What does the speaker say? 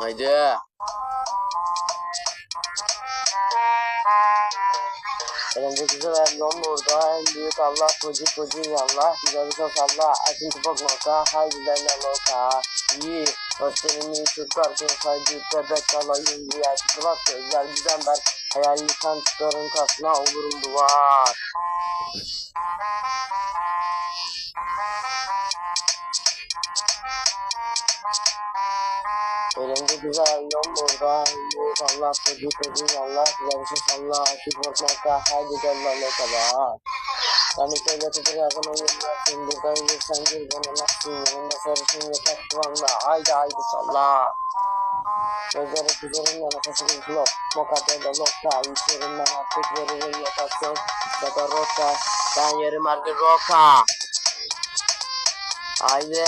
Haydi. Elimde güzel ayarlıyorum burada. En büyük Allah kocu kocu yallah. Güzel bir söz Allah. Açın tıpak nokta. Haydi ben nokta. İyi. Gösterimi Türkler bir haydi bebek alayım diye. Tıklak gözler güzel ben. Hayal yıkan çıkarın kasına olurum duvar. Elimde güzel yol burada. Büyük Allah kocu kocu yallah. Güzel bir söz Allah. Açın tıpak nokta. Haydi ben nokta. Ben ilk öyle tutur yazan oyunlarsın Burada ölürsen gir bana nasılsın Yanında sarışın yeter kıvamda Haydi haydi salla Gözleri güzelim ya nefesi bir blok. Mokate de lokta İçerim ben artık veririm yatasyon. Ya da rota Ben yerim her gün roka. Haydi